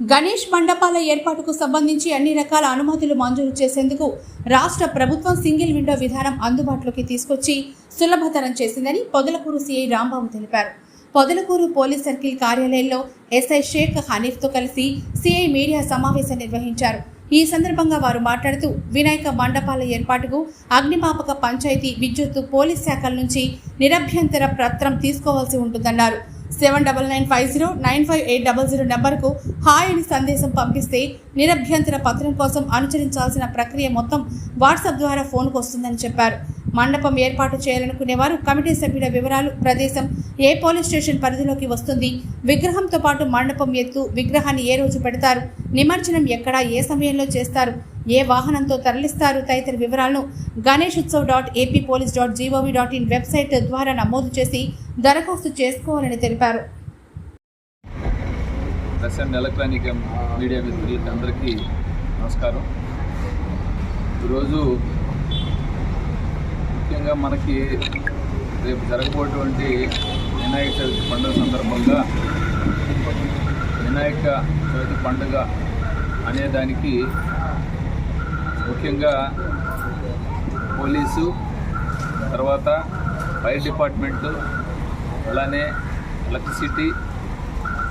గణేష్ మండపాల ఏర్పాటుకు సంబంధించి అన్ని రకాల అనుమతులు మంజూరు చేసేందుకు రాష్ట్ర ప్రభుత్వం సింగిల్ విండో విధానం అందుబాటులోకి తీసుకొచ్చి సులభతరం చేసిందని పొదలకూరు సీఐ రాంబాబు తెలిపారు. పొదలకూరు పోలీస్ సర్కిల్ కార్యాలయంలో ఎస్ఐ షేక్ హనీఫ్తో కలిసి సీఐ మీడియా సమావేశం నిర్వహించారు. ఈ సందర్భంగా వారు మాట్లాడుతూ వినాయక మండపాల ఏర్పాటుకు అగ్నిమాపక పంచాయతీ విద్యుత్తు పోలీస్ శాఖల నుంచి నిరభ్యంతర పత్రం తీసుకోవాల్సి ఉంటుందన్నారు. Seven double nine five zero nine five eight double zero నెంబర్కు హాయ్ అని సందేశం పంపిస్తే నిరభ్యంతర పత్రం కోసం అనుసరించాల్సిన ప్రక్రియ మొత్తం వాట్సాప్ ద్వారా ఫోన్కు వస్తుందని చెప్పారు. మండపం ఏర్పాటు చేయాలనుకునేవారు కమిటీ సభ్యుల వివరాలు ప్రదేశం ఏ పోలీస్ స్టేషన్ పరిధిలోకి వస్తుంది విగ్రహంతో పాటు మండపం ఎత్తు విగ్రహాన్ని ఏ రోజు పెడతారు నిమజ్జనం ఎక్కడ ఏ సమయంలో చేస్తారు ఏ వాహనంతో తరలిస్తారు? తదితర వివరాలను Ganesh Utsav dot AP police dot gov dot in website ద్వారా నమోదు చేసి దరఖాస్తు చేసుకోవాలని తెలిపారు. ప్రెస్ ఎలక్ట్రానిక్ మీడియా మిత్రులకి అందరికీ నమస్కారం. ఈరోజు ముఖ్యంగా మనకి రేపు జరగబోటువంటి వినాయక చవితి పండుగ సందర్భంగా వినాయక చవితి పండుగ అనేదానికి ముఖ్యంగా పోలీసు తర్వాత ఫైర్ డిపార్ట్మెంటు అలానే ఎలక్ట్రిసిటీ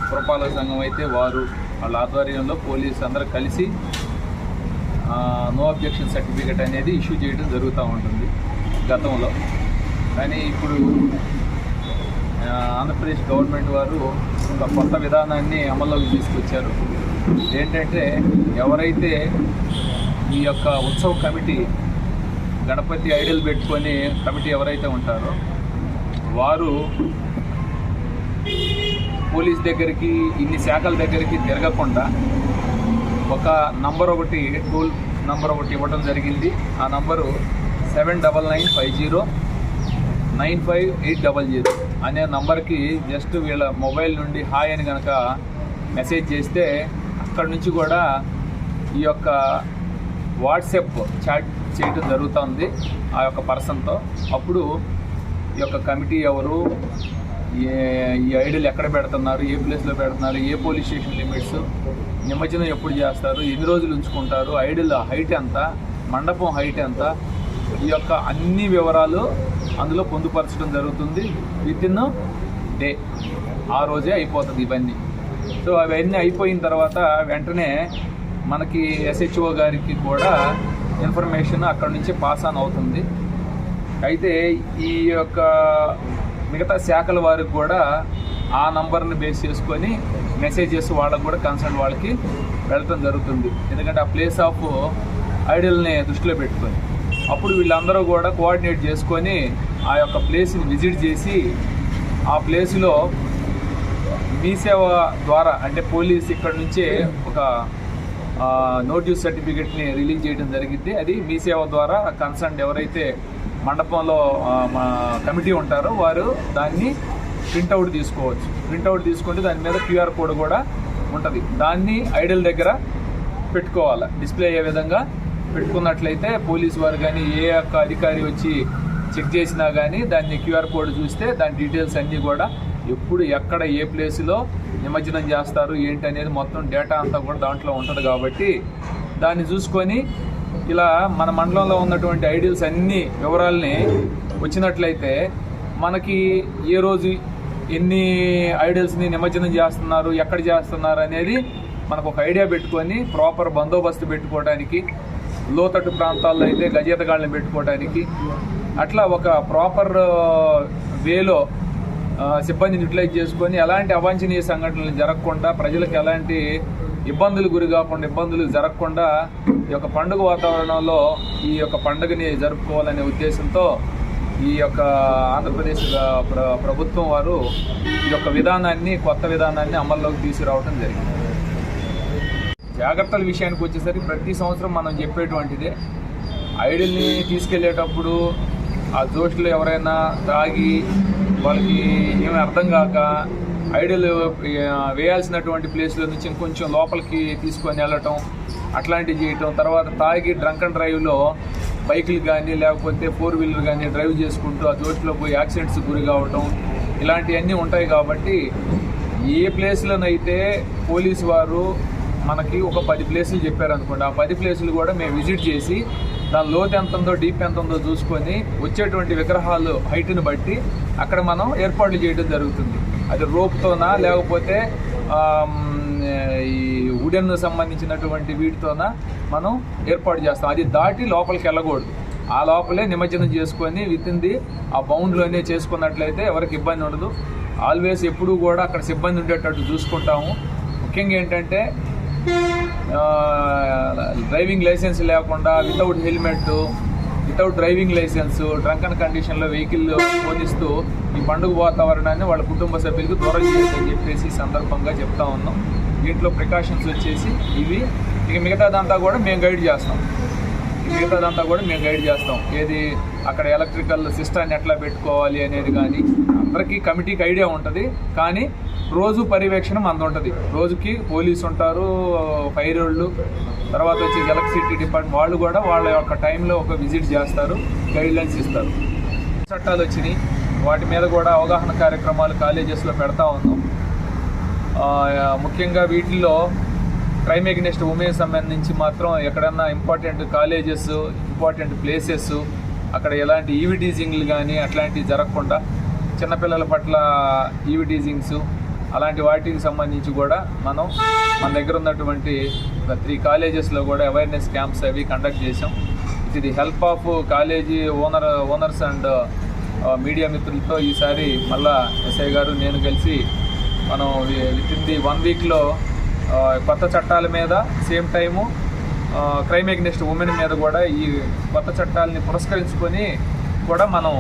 పురపాలక సంఘం అయితే వారు వాళ్ళ ఆధ్వర్యంలో పోలీసు అందరూ కలిసి నో అబ్జెక్షన్ సర్టిఫికేట్ అనేది ఇష్యూ చేయడం జరుగుతూ ఉంటుంది గతంలో. కానీ ఇప్పుడు ఆంధ్రప్రదేశ్ గవర్నమెంట్ వారు ఒక కొత్త విధానాన్ని అమల్లోకి తీసుకొచ్చారు. ఏంటంటే ఎవరైతే ఈ యొక్క ఉత్సవ కమిటీ గణపతి ఐడల్ పెట్టుకొని కమిటీ ఎవరైతే ఉంటారో వారు పోలీస్ దగ్గరికి ఇన్ని శాఖల దగ్గరికి తిరగకుండా ఒక నంబర్ ఒకటి టోల్ నంబర్ ఒకటి ఇవ్వడం జరిగింది. ఆ number seven double nine five zero nine five eight double zero అనే నంబర్కి జస్ట్ వీళ్ళ మొబైల్ నుండి హాయ్ అని కనుక మెసేజ్ చేస్తే అక్కడి నుంచి కూడా ఈ యొక్క వాట్సాప్ చాట్ చేయటం జరుగుతుంది ఆ యొక్క పర్సన్తో. అప్పుడు ఈ యొక్క కమిటీ ఎవరు ఏ ఈ ఐడీలు ఎక్కడ పెడుతున్నారు ఏ ప్లేస్లో పెడుతున్నారు ఏ పోలీస్ స్టేషన్ లిమిట్స్ నిమజ్జనం ఎప్పుడు చేస్తారు ఎన్ని రోజులు ఉంచుకుంటారు ఐడీల హైట్ ఎంత మండపం హైట్ ఎంత ఈ యొక్క అన్ని వివరాలు అందులో పొందుపరచడం జరుగుతుంది. విత్ ఇన్ డే ఆ రోజే అయిపోతుంది ఇవన్నీ. సో అవన్నీ అయిపోయిన తర్వాత వెంటనే మనకి ఎస్హెచ్ఓ గారికి కూడా ఇన్ఫర్మేషన్ అక్కడ నుంచి పాస్ ఆన్ అవుతుంది. అయితే ఈ యొక్క మిగతా శాఖల వారికి కూడా ఆ నంబర్ని బేస్ చేసుకొని మెసేజెస్ వాళ్ళకు కూడా కన్సర్న్ వాళ్ళకి వెళ్ళటం జరుగుతుంది. ఎందుకంటే ఆ ప్లేస్ ఆఫ్ ఐడల్ని దృష్టిలో పెట్టుకొని అప్పుడు వీళ్ళందరూ కూడా కోఆర్డినేట్ చేసుకొని ఆ యొక్క ప్లేస్ని విజిట్ చేసి ఆ ప్లేస్లో మీ సేవ ద్వారా అంటే పోలీస్ ఇక్కడ నుంచే ఒక నోటీస్ సర్టిఫికెట్ని రిలీజ్ చేయడం జరిగింది. అది మీ సేవ ద్వారా కన్సర్న్ ఎవరైతే మండపంలో మా కమిటీ ఉంటారో వారు దాన్ని ప్రింట్అవుట్ తీసుకోవచ్చు. ప్రింట్అవుట్ తీసుకుంటే దాని మీద క్యూఆర్ కోడ్ కూడా ఉంటుంది. దాన్ని ఐడల్ దగ్గర పెట్టుకోవాలి. డిస్ప్లే అయ్యే విధంగా పెట్టుకున్నట్లయితే పోలీస్ వారు కానీ ఏ యొక్క అధికారి వచ్చి చెక్ చేసినా కానీ దాన్ని క్యూఆర్ కోడ్ చూస్తే దాని డీటెయిల్స్ అన్నీ కూడా ఎప్పుడు ఎక్కడ ఏ ప్లేస్లో నిమజ్జనం చేస్తారు ఏంటి అనేది మొత్తం డేటా అంతా కూడా దాంట్లో ఉంటుంది కాబట్టి దాన్ని చూసుకొని ఇలా మన మండలంలో ఉన్నటువంటి ఐడియల్స్ అన్ని వివరాలని వచ్చినట్లయితే మనకి ఏ రోజు ఎన్ని ఐడియల్స్ని నిమజ్జనం చేస్తున్నారు ఎక్కడ చేస్తున్నారు అనేది మనకు ఒక ఐడియా పెట్టుకొని ప్రాపర్ బందోబస్తు పెట్టుకోవడానికి లోతట్టు ప్రాంతాల్లో అయితే గజేతగాళ్ళని పెట్టుకోవడానికి అట్లా ఒక ప్రాపర్ వేలో uh, సిబ్బందిని యూటిలైజ్ చేసుకొని ఎలాంటి అవాంఛనీయ సంఘటనలు జరగకుండా ప్రజలకు ఎలాంటి ఇబ్బందులు గురి కాకుండా ఇబ్బందులు జరగకుండా ఈ యొక్క పండుగ వాతావరణంలో ఈ యొక్క పండుగని జరుపుకోవాలనే ఉద్దేశంతో ఈ యొక్క ఆంధ్రప్రదేశ్ ప్రభుత్వం వారు ఈ యొక్క విధానాన్ని కొత్త విధానాన్ని అమల్లోకి తీసుకురావడం జరిగింది. జాగ్రత్తల విషయానికి వచ్చేసరికి ప్రతి సంవత్సరం మనం చెప్పేటువంటిదే. ఐడిల్ని తీసుకెళ్ళేటప్పుడు ఆ జోష్లో ఎవరైనా తాగి వాళ్ళకి ఏమీ అర్థం కాక ఐడల్ వేయాల్సినటువంటి ప్లేస్లో నుంచి ఇంకొంచెం లోపలికి తీసుకొని వెళ్ళటం అట్లాంటివి చేయటం తర్వాత తాగి డ్రంక్ అండ్ డ్రైవ్లో బైకులు కానీ లేకపోతే ఫోర్ వీలర్ కానీ డ్రైవ్ చేసుకుంటూ ఆ జోష్లో పోయి యాక్సిడెంట్స్ గురి కావటం ఇలాంటివన్నీ ఉంటాయి కాబట్టి ఏ ప్లేస్లోనైతే పోలీసు వారు మనకి ఒక పది ప్లేసులు చెప్పారనుకోండి ఆ పది ప్లేసులు కూడా మేము విజిట్ చేసి దాని లోతు ఎంత ఉందో డీప్ ఎంత ఉందో చూసుకొని వచ్చేటువంటి విగ్రహాలు హైట్ని బట్టి అక్కడ మనం ఏర్పాట్లు చేయడం జరుగుతుంది. అది రోప్తోనా లేకపోతే ఈ వుడెన్ సంబంధించినటువంటి వీటితోన మనం ఏర్పాటు చేస్తాం. అది దాటి లోపలికి వెళ్ళకూడదు. ఆ లోపలే నిమజ్జనం చేసుకొని విత్తింది ది ఆ బౌండ్లోనే చేసుకున్నట్లయితే ఎవరికి ఇబ్బంది ఉండదు. ఆల్వేస్ ఎప్పుడూ కూడా అక్కడ సిబ్బంది ఉండేటట్టు చూసుకుంటాము. ముఖ్యంగా ఏంటంటే డ్రైవింగ్ లైసెన్స్ లేకుండా without helmet without driving licence drunk and కండిషన్లో వెహికల్ పోనిస్తూ ఈ పండుగ వాతావరణాన్ని వాళ్ళ కుటుంబ సభ్యులకు దూరం చేయొద్దని చెప్పేసి సందర్భంగా చెప్తా ఉన్నాం. దీంట్లో ప్రికాషన్స్ వచ్చేసి ఇవి. ఇక మిగతాదంతా కూడా మేము గైడ్ చేస్తాం. మిగతాదంతా కూడా మేము గైడ్ చేస్తాం. ఏది అక్కడ ఎలక్ట్రికల్ సిస్టాన్ని ఎట్లా పెట్టుకోవాలి అనేది కానీ అందరికీ కమిటీకి ఐడియా ఉంటుంది. కానీ రోజు పర్యవేక్షణ మనది ఉంటుంది. రోజుకి పోలీసు ఉంటారు ఫైర్ వాళ్ళు తర్వాత వచ్చి ఎలక్ట్రిసిటీ డిపార్ట్మెంట్ వాళ్ళు కూడా వాళ్ళ యొక్క టైంలో ఒక విజిట్ చేస్తారు గైడ్లైన్స్ ఇస్తారు. చట్టాలు వచ్చినాయి. వాటి మీద కూడా అవగాహన కార్యక్రమాలు కాలేజెస్లో పెడతా ఉన్నాం. ముఖ్యంగా వీటిల్లో క్రైమ్ ఎగ్నెస్ట్ ఉమెన్ సంబంధించి మాత్రం ఎక్కడన్నా ఇంపార్టెంట్ కాలేజెస్ ఇంపార్టెంట్ ప్లేసెస్ అక్కడ ఎలాంటి ఈవిటీజింగ్లు కానీ అట్లాంటివి జరగకుండా చిన్నపిల్లల పట్ల ఈవిటీజింగ్స్ అలాంటి వాటికి సంబంధించి కూడా మనం మన దగ్గర ఉన్నటువంటి త్రీ కాలేజెస్లో కూడా అవేర్నెస్ క్యాంప్స్ అవి కండక్ట్ చేసాం ఇది the help of college owner owners and media మిత్రులతో ఈసారి మళ్ళా ఎస్ఐ గారు నేను కలిసి మనం విత్ ఇన్ ది వన్ వీక్లో కొత్త చట్టాల మీద same time crime against women మీద కూడా ఈ కొత్త చట్టాలని పురస్కరించుకొని కూడా మనం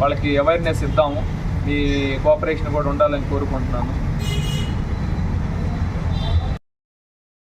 వాళ్ళకి అవేర్నెస్ ఇద్దాము. మీ కోఆపరేషన్ కూడా ఉండాలని కోరుకుంటున్నాను.